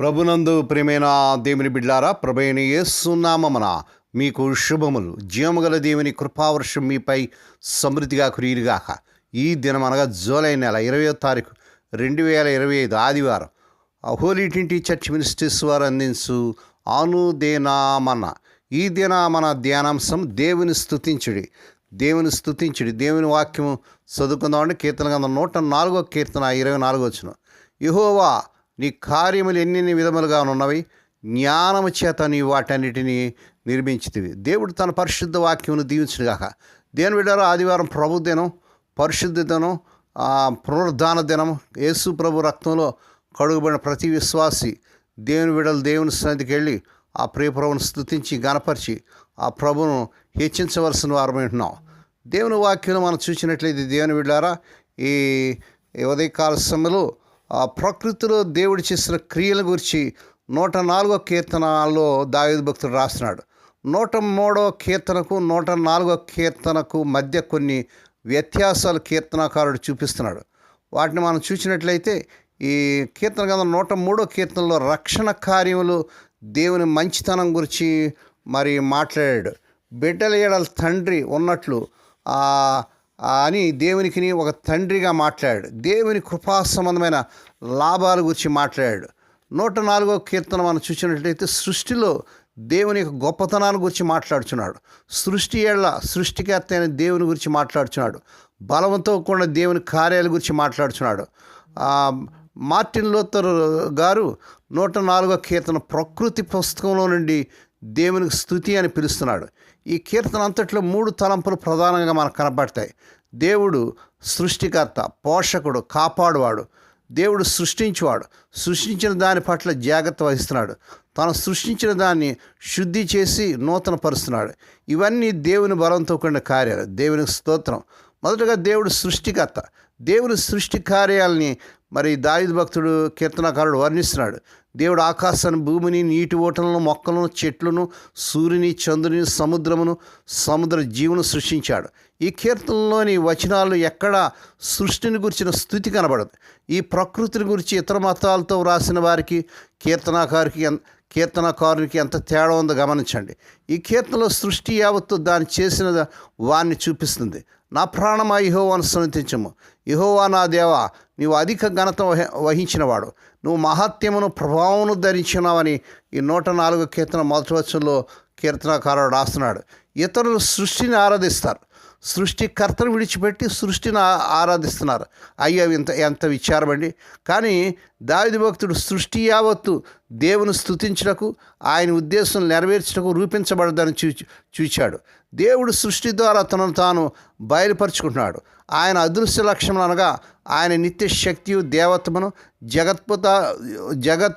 ప్రభునందు ప్రేమైన దేవుని బిడ్లారా ప్రభైన ఏసునామన మీకు శుభములు. జీవముగల దేవుని కృపావర్షం మీపై సమృద్ధిగా కురియుగాక ఈ దినం అనగా జూలై నెల ఇరవయో తారీఖు రెండు వేల ఇరవై ఐదు ఆదివారం ఆ హోలీ ట్వంటీ చర్చ్ మినిస్ట్రీస్ వారు అందించు ఆనుదేనామన ఈ దిన మన ధ్యానాంశం దేవుని స్థుతించుడి దేవుని స్థుతించుడి దేవుని వాక్యము చదువుకుందామంటే కీర్తన గంధం నూట నాలుగో కీర్తన ఇరవై నాలుగో వచ్చిన యహోవా నీ కార్యములు ఎన్ని విధములుగా ఉన్నవి జ్ఞానము చేత నీ వాటన్నిటినీ నిర్మించితివి. దేవుడు తన పరిశుద్ధ వాక్యమును దీవించుగాక దేని విడారో ఆదివారం ప్రభు దినం పరిశుద్ధ దినం ఆ, పునరుద్ధాన దినం యేసు ప్రభు రక్తంలో కడుగుబడిన ప్రతి విశ్వాసి దేవుని విడలు దేవుని సన్నిధికి వెళ్ళి ఆ ప్రియప్రభును స్థుతించి గనపరిచి ఆ ప్రభును హెచ్చించవలసిన వారమై ఉంటున్నాం. దేవుని వాక్యం మనం చూసినట్లయితే దేవుని విడారా ఈ ఈ ఉదయకాల సమయంలో ఆ ప్రకృతిలో దేవుడు చేసిన క్రియల గురించి నూట నాలుగో కీర్తనలో దావేది భక్తుడు రాస్తున్నాడు. నూట మూడో కీర్తనకు నూట నాలుగో కీర్తనకు మధ్య కొన్ని వ్యత్యాసాలు కీర్తనాకారుడు చూపిస్తున్నాడు. వాటిని మనం చూసినట్లయితే ఈ కీర్తన కదా నూట మూడో కీర్తనలో రక్షణ కార్యములు దేవుని మంచితనం గురించి మరి మాట్లాడాడు. బిడ్డల ఏడల తండ్రి ఉన్నట్లు ఆ అని దేవునికి ఒక తండ్రిగా మాట్లాడాడు. దేవుని కృపా సంబంధమైన లాభాల గురించి మాట్లాడాడు. నూట నాలుగో కీర్తన మనం చూసినట్లయితే సృష్టిలో దేవుని యొక్క గొప్పతనాన్ని గురించి మాట్లాడుచున్నాడు. సృష్టి ఏళ్ళ సృష్టికర్త అయిన దేవుని గురించి మాట్లాడుచున్నాడు. బలవంతో కూడిన దేవుని కార్యాల గురించి మాట్లాడుచున్నాడు. మార్టిన్ లోతర్ గారు నూట నాలుగో కీర్తన ప్రకృతి పుస్తకంలో నుండి దేవునికి స్థుతి అని పిలుస్తున్నాడు. ఈ కీర్తన అంతట్లో మూడు తలంపులు ప్రధానంగా మనకు కనబడతాయి. దేవుడు సృష్టికర్త పోషకుడు కాపాడువాడు. దేవుడు సృష్టించువాడు. సృష్టించిన దాని పట్ల జాగ్రత్త వహిస్తున్నాడు. తాను సృష్టించిన దాన్ని శుద్ధి చేసి నూతన పరుస్తున్నాడు ఇవన్నీ దేవుని బలంతో కూడిన కార్యాలు. దేవునికి స్తోత్రం. మొదటగా దేవుడు సృష్టికర్త. దేవుని సృష్టి కార్యాలని మరి దాయుధ భక్తుడు కీర్తనకారుడు వర్ణిస్తున్నాడు. దేవుడు ఆకాశాన్ని భూమిని నీటి ఓటలను మొక్కలను చెట్లను సూర్యుని చంద్రుని సముద్రమును సముద్ర జీవును సృష్టించాడు. ఈ కీర్తనలోని వచనాలు ఎక్కడ సృష్టిని గురించిన స్థుతి కనబడదు. ఈ ప్రకృతిని గురించి ఇతర మతాలతో వ్రాసిన వారికి కీర్తనాకారికి కీర్తనకారునికి ఎంత తేడా ఉందో గమనించండి. ఈ కీర్తనలో సృష్టి యావత్తు దాన్ని చేసిన వారిని చూపిస్తుంది. నా ప్రాణమా యహోవాను సన్నతించము యహోవా నా దేవా నీవు అధిక ఘనత వహ వహించినవాడు. నువ్వు మహత్యమును ప్రభావమును ధరించినావని ఈ నూట నాలుగు కీర్తన మొదటి వచ్చంలో కీర్తనకారుడు రాస్తున్నాడు. ఇతరులు సృష్టిని ఆరాధిస్తారు. సృష్టికర్తను విడిచిపెట్టి సృష్టిని ఆరాధిస్తున్నారు. అయ్యో ఇంత ఎంత విచారమండి కానీ దావిది భక్తుడు సృష్టి యావత్తు దేవుని స్థుతించుటకు ఆయన ఉద్దేశం నెరవేర్చుటకు రూపించబడదని చూ చూచాడు. దేవుడు సృష్టి ద్వారా తనను తాను బయలుపరుచుకుంటున్నాడు. ఆయన అదృశ్య లక్షణం అనగా ఆయన నిత్య శక్తియు దేవత్వమును జగత్పుత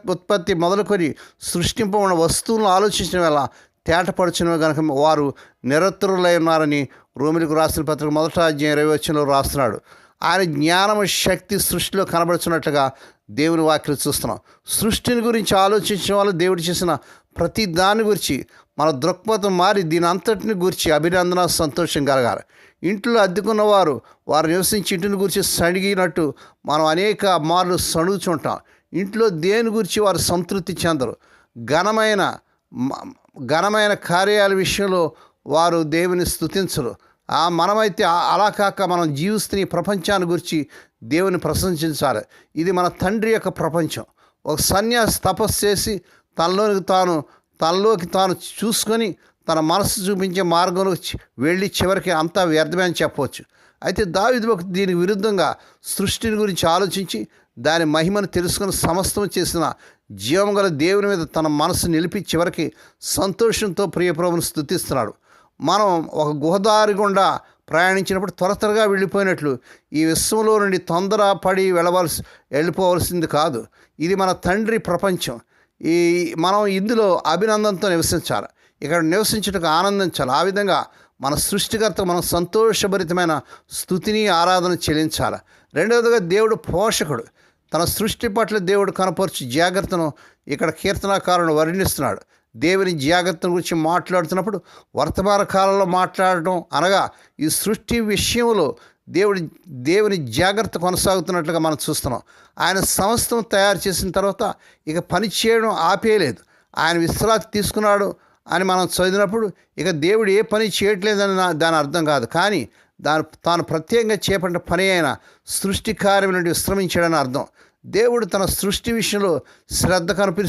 ఉత్పత్తి మొదలుకొని సృష్టింపబడిన వస్తువులను ఆలోచించడం వల్ల తేటపరచిన గనక వారు నిరత్తురులై ఉన్నారని రోమిలకు రాసిన పత్రిక మొదట అధ్యాయం ఇరవై వచ్చంలో రాస్తున్నాడు. ఆయన జ్ఞానము శక్తి సృష్టిలో కనబడుచున్నట్లుగా దేవుని వాక్యలు చూస్తున్నాం. సృష్టిని గురించి ఆలోచించిన వాళ్ళు దేవుడు చేసిన ప్రతి దాని గురించి మన దృక్పథం మారి దీని అంతటిని గురించి అభినందన సంతోషం కలగాలి. ఇంట్లో అద్దెకున్న వారు వారు నివసించి ఇంటిని గురించి సడిగినట్టు మనం అనేక మార్లు సణుగుచుంటాం. ఇంట్లో దేని గురించి వారు సంతృప్తి చెందరు? ఘనమైన మ- ఘనమైన కార్యాల విషయంలో వారు దేవుని స్థుతించరు ఆ మనమైతే ఆ- అలా కాక మనం జీవిస్తున్న ఈ ప్రపంచాన్ని గురించి దేవుని ప్రశంసించాలి. ఇది మన తండ్రి యొక్క ప్రపంచం. ఒక సన్యాసి తపస్సు చేసి తనలోకి తాను తనలోకి తాను చూసుకొని తన మనసు చూపించే మార్గంలో వెళ్ళి చివరికి అంతా వ్యర్థమే అని చెప్పవచ్చు. అయితే దావిది భక్తుడు దీనికి విరుద్ధంగా సృష్టిని గురించి ఆలోచించి దాని మహిమను తెలుసుకుని సమస్తం చేసిన జీవం గల దేవుని మీద తన మనసు నిలిపి చివరికి సంతోషంతో ప్రియప్రభుని స్థుతిస్తున్నాడు మనం ఒక గుహదారి గుండా ప్రయాణించినప్పుడు త్వర త్వరగా వెళ్ళిపోయినట్లు ఈ విశ్వంలో నుండి తొందర పడి వెళ్ళవలసి వెళ్ళిపోవలసింది కాదు. ఇది మన తండ్రి ప్రపంచం. ఈ మనం ఇందులో అభినందనతో నివసించాలి. ఇక్కడ నివసించటకు ఆనందించాలి ఆ విధంగా మన సృష్టికర్త మనం సంతోషభరితమైన స్థుతిని ఆరాధన చెల్లించాలి. రెండవదిగా దేవుడు పోషకుడు. తన సృష్టి పట్ల దేవుడు కనపరచు జాగ్రత్తను ఇక్కడ కీర్తనాకారుడు వర్ణిస్తున్నాడు. దేవుని జాగ్రత్తను గురించి మాట్లాడుతున్నప్పుడు వర్తమాన కాలంలో మాట్లాడటం అనగా ఈ సృష్టి విషయంలో దేవుడి దేవుని జాగ్రత్త కొనసాగుతున్నట్లుగా మనం చూస్తున్నాం. ఆయన సంస్థను తయారు చేసిన తర్వాత ఇక పని చేయడం ఆపేయలేదు. ఆయన విశ్రాంతి తీసుకున్నాడు అని మనం చదివినప్పుడు ఇక దేవుడు ఏ పని చేయట్లేదని దాని అర్థం కాదు. కానీ దాని తాను ప్రత్యేకంగా చేపట్టిన పని అయిన సృష్టి కార్యం నుండి విశ్రమించాడని అర్థం. దేవుడు తన సృష్టి విషయంలో శ్రద్ధ కనిపి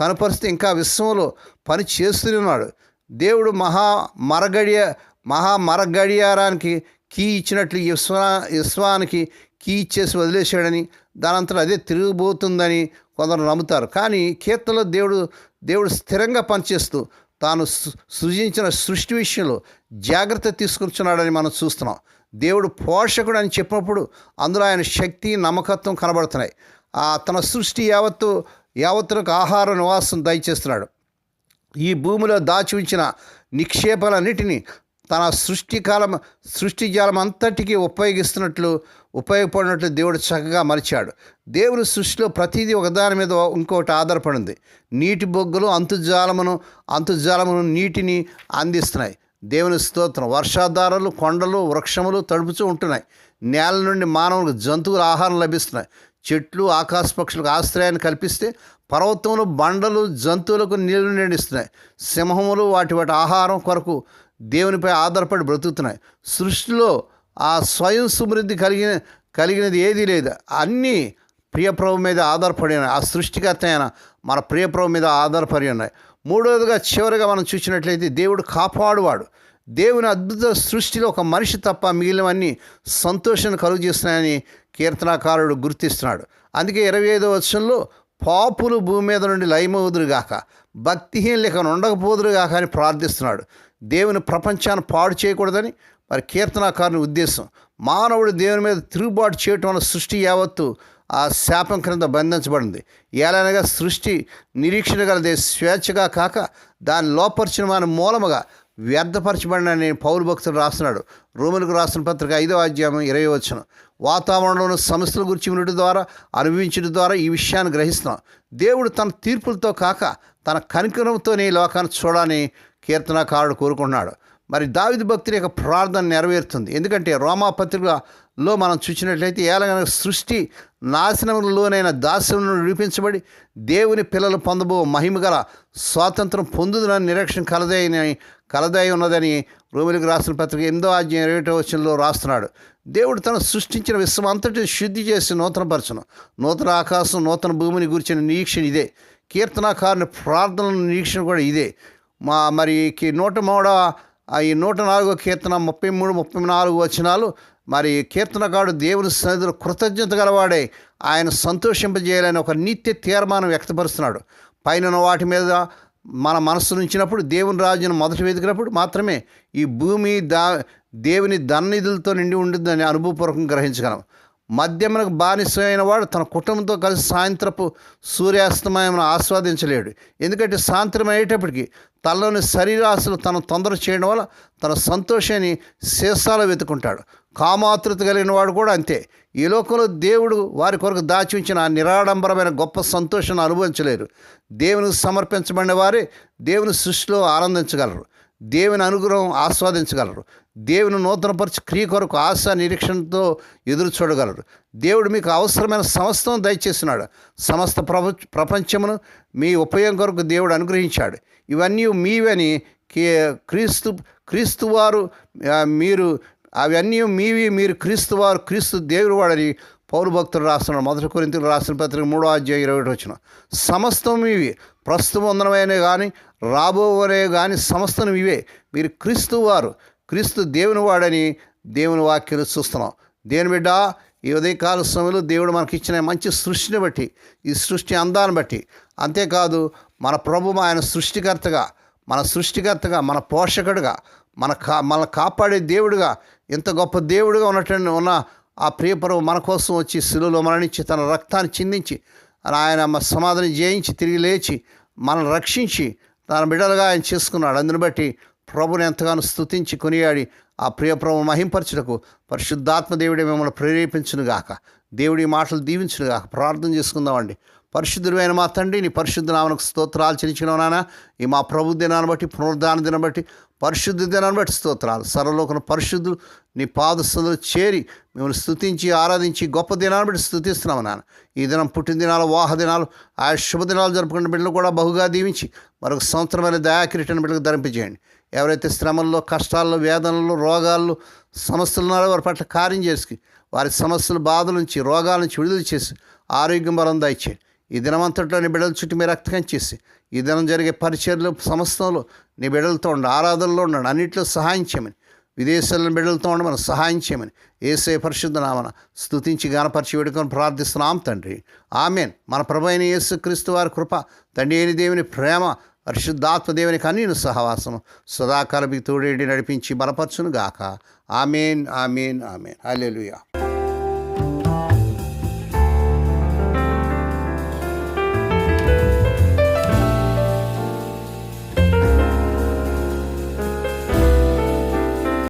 కనపరిస్తే ఇంకా విశ్వంలో పని చేస్తూనే ఉన్నాడు దేవుడు మహా మరగడియ మహా మరగడియారానికి కీ ఇచ్చినట్లు ఈ విశ్వానికి కీ ఇచ్చేసి వదిలేశాడని దానంతరం అదే తిరిగిపోతుందని కొందరు నమ్ముతారు. కానీ కీర్తనలో దేవుడు దేవుడు స్థిరంగా పనిచేస్తూ తాను సృజించిన సృష్టి విషయంలో జాగ్రత్త తీసుకుంటున్నాడని మనం చూస్తున్నాం. దేవుడు పోషకుడు అని చెప్పినప్పుడు అందులో ఆయన శక్తి నమ్మకత్వం కనబడుతున్నాయి. ఆ తన సృష్టి యావత్తు యావత్తులకు ఆహార నివాసం దయచేస్తున్నాడు. ఈ భూమిలో దాచి ఉంచిన నిక్షేపాలన్నిటినీ తన సృష్టి కాలం సృష్టి జాలం అంతటికీ ఉపయోగిస్తున్నట్లు ఉపయోగపడినట్లు దేవుడు చక్కగా మలిచాడు దేవుడు సృష్టిలో ప్రతిదీ ఒకదాని మీద ఇంకొకటి ఆధారపడింది. నీటి బొగ్గులు అంతుజాలమును అంతుజాలమును నీటిని అందిస్తున్నాయి. దేవుని స్తోత్రం. వర్షాధారాలు కొండలు వృక్షములు తడుపుతూ ఉంటున్నాయి. నేల నుండి మానవులకు జంతువుల ఆహారం లభిస్తున్నాయి. చెట్లు ఆకాశ పక్షులకు ఆశ్రయాన్ని కల్పిస్తే పర్వతములు బండలు జంతువులకు నీళ్ళు నిండిస్తున్నాయి. సింహములు వాటి వాటి ఆహారం కొరకు దేవునిపై ఆధారపడి బ్రతుకుతున్నాయి. సృష్టిలో ఆ స్వయం సమృద్ధి కలిగిన కలిగినది ఏదీ లేదు. అన్నీ ప్రియప్రభు మీద ఆధారపడి ఉన్నాయి. ఆ సృష్టికర్త అయిన మన ప్రియప్రభు మీద ఆధారపడి ఉన్నాయి. మూడవదిగా చివరిగా మనం చూసినట్లయితే దేవుడు కాపాడువాడు. దేవుని అద్భుత సృష్టిలో ఒక మనిషి తప్ప మిగిలినవన్నీ సంతోషాన్ని కలుగు చేస్తున్నాయని కీర్తనాకారుడు గుర్తిస్తున్నాడు. అందుకే ఇరవై ఐదో వర్షంలో పాపులు భూమి మీద నుండి లయమవుదురుగాక భక్తిహీన లేక ఉండకపోదురుగాక అని ప్రార్థిస్తున్నాడు. దేవుని ప్రపంచాన్ని పాడు చేయకూడదని మరి కీర్తనాకారుని ఉద్దేశం. మానవుడు దేవుని మీద తిరుగుబాటు చేయటం వల్ల సృష్టి యావత్తు ఆ శాపం క్రింద బంధించబడింది. ఏలనగా సృష్టి నిరీక్షణ గలదే స్వేచ్ఛగా కాక దాని లోపరిచిన మన మూలముగా వ్యర్థపరచబడినని పౌరు భక్తులు రాస్తున్నాడు. రోములకు రాసిన పత్రిక ఐదో అధ్యాయం ఇరవై వచ్చిన వాతావరణంలో సమస్యల గురించి వినటి ద్వారా అనుభవించడం ద్వారా ఈ విషయాన్ని గ్రహిస్తున్నాం. దేవుడు తన తీర్పులతో కాక తన కనికరంతోనే ఈ లోకాన్ని చూడాలని కీర్తనాకారుడు కోరుకున్నాడు మరి దావిది భక్తుల యొక్క ప్రార్థన నెరవేరుతుంది. ఎందుకంటే రోమా పత్రికలో మనం చూసినట్లయితే ఏలగన సృష్టి నాశనంలోనైన దాస్యం నిరూపించబడి దేవుని పిల్లలు పొందబో మహిమగల స్వాతంత్రం పొందుదని నిరీక్షణ కలదైన కలదై ఉన్నదని రోమిలకు రాసిన పత్రిక ఎనిమిదో అధ్యాయం ఇరవై ఒకటో వచనంలో రాస్తున్నాడు. దేవుడు తను సృష్టించిన విశ్వం అంతటి శుద్ధి చేసి నూతనపరచను. నూతన ఆకాశం నూతన భూమిని గురించిన నిరీక్షణ ఇదే. కీర్తనాకారుని ప్రార్థనల నిరీక్షణ కూడా ఇదే. మా మరి కి- నూట మూడవ ఈ నూట నాలుగో కీర్తన ముప్పై మూడు ముప్పై నాలుగు వచనాలు. మరి కీర్తనకాడు దేవుని సన్నిధిలో కృతజ్ఞత గలవాడే ఆయన సంతోషింపజేయాలని ఒక నిత్య తీర్మానం వ్యక్తపరుస్తున్నాడు. పైన వాటి మీద మన మనస్సు ఉంచినప్పుడు దేవుని రాజును మొదటి వెతికినప్పుడు మాత్రమే ఈ భూమి దా దేవుని దన్నిధులతో నిండి ఉంటుందని అనుభవపూర్వకం గ్రహించగలం. మద్యమునకు బానిసమైన వాడు తన కుటుంబంతో కలిసి సాయంత్రపు సూర్యాస్తమయం ఆస్వాదించలేడు. ఎందుకంటే సాయంత్రం అయ్యేటప్పటికి తనలోని శరీరాశలు తన తొందర చేయడం వల్ల తన సంతోషాన్ని శేషాలు వెతుకుంటాడు. కామాతృత కలిగిన వాడు కూడా అంతే. ఈ లోకంలో దేవుడు వారి కొరకు దాచి ఉంచిన ఆ నిరాడంబరమైన గొప్ప సంతోషాన్ని అనుభవించలేరు. దేవునికి సమర్పించబడిన వారే దేవుని సృష్టిలో ఆనందించగలరు. దేవుని అనుగ్రహం ఆస్వాదించగలరు. దేవుని నూతనపరిచి క్రియ కొరకు ఆశ నిరీక్షణతో ఎదురు చూడగలరు. దేవుడు మీకు అవసరమైన సమస్తం దయచేస్తున్నాడు సమస్త ప్రప ప్రపంచమును మీ ఉపయోగం కొరకు దేవుడు అనుగ్రహించాడు. ఇవన్నీ మీవని కే- క్రీస్తు క్రీస్తు వారు మీరు అవన్నీ మీవి మీరు క్రీస్తు వారు క్రీస్తు దేవుడు వాడని పౌరు భక్తులు రాస్తున్నాడు మొదటి కొరింతలు రాసిన పత్రిక మూడో అధ్యాయం ఇరవై ఒకటి వచ్చిన. సమస్తం ఇవి ప్రస్తుతం ఉన్నవైనా కానీ రాబోవనే కానీ సమస్తను ఇవే. మీరు క్రీస్తు వారు క్రీస్తు దేవుని వాడని దేవుని వాక్యాలు చూస్తున్నాం. దేని బిడ్డ? ఈ ఉదయకాల సమయంలో దేవుడు మనకి ఇచ్చిన మంచి సృష్టిని బట్టి ఈ సృష్టి అందాన్ని బట్టి. అంతేకాదు మన ప్రభు ఆయన సృష్టికర్తగా మన సృష్టికర్తగా మన పోషకుడుగా మన కా మన కాపాడే దేవుడుగా ఇంత గొప్ప దేవుడుగా ఉన్నటువంటి ఉన్న ఆ ప్రియపరువు మన కోసం వచ్చి శిలువలో మరణించి తన రక్తాన్ని చిందించి ఆయన సమాధిని జయించి తిరిగి లేచి మనల్ని రక్షించి తన బిడ్డలుగా ఆయన చేసుకున్నాడు. అందుని బట్టి ప్రభుని ఎంతగానో స్థుతించి కొనియాడి ఆ ప్రియ ప్రభు మహింపరచుటకు పరిశుద్ధాత్మ దేవుడే మిమ్మల్ని ప్రేరేపించునుగాక. దేవుడి మాటలు దీవించునుగాక. ప్రార్థన చేసుకుందామండి. పరిశుద్ధుడైన మా తండ్రి నీ పరిశుద్ధ నామనకు స్తోత్రాలు చెల్లించిన నాన్న. ఈ మా ప్రభు దినాన్ని బట్టి పునరుద్ధాన దినం బట్టి పరిశుద్ధ దినాన్ని బట్టి స్తోత్రాలు. సర్వలోకన పరిశుద్ధులు నీ పాదస్థులు చేరి మిమ్మల్ని స్థుతించి ఆరాధించి గొప్ప దినాన్ని బట్టి స్థుతిస్తున్నాము నాన్న. ఈ దినం పుట్టిన దినాలు వాహ దినాలు ఆ శుభదినాలు జరుపుకున్న బిడ్డలు కూడా బహుగా దీవించి మరొక సంవత్సరమైన దయాకిరీటని బిడ్డలకు ధరింపజేయండి ఎవరైతే శ్రమల్లో కష్టాల్లో వేదనలు రోగాల్లో సమస్యలు ఉన్నారో వారి పట్ల కార్యం చేసి వారి సమస్యలు బాధల నుంచి రోగాల నుంచి విడుదల చేసి ఆరోగ్యం బలం దయచేయండి. ఈ దినమంతట్లో నీ బిడ్డల చుట్టూ మీరు రక్తకం చేసి ఈ దినం జరిగే పరిచర్లు సమస్తంలో నీ బిడ్డలతో ఉండండి ఆరాధనలో ఉండండి అన్నింటిలో సహాయం చేయమని. విదేశాలను బిడ్డలతో ఉండమని సహాయం చేయమని. ఏసే పరిశుద్ధ నామన స్థుతించి గానపరిచి వేడుకొని ప్రార్థిస్తున్నాం తండ్రి. ఆమెన్. మన ప్రభు అయిన యేసు క్రీస్తు వారి కృప తండ్రి అయిన దేవుని ప్రేమ పరిశుద్ధాత్మ దేవుని కన్నీను సహవాసము సదాకాలం తోడేడి నడిపించి బలపరచును గాక ఆమెన్ ఆమెన్ ఆమెన్. హల్లెలూయా.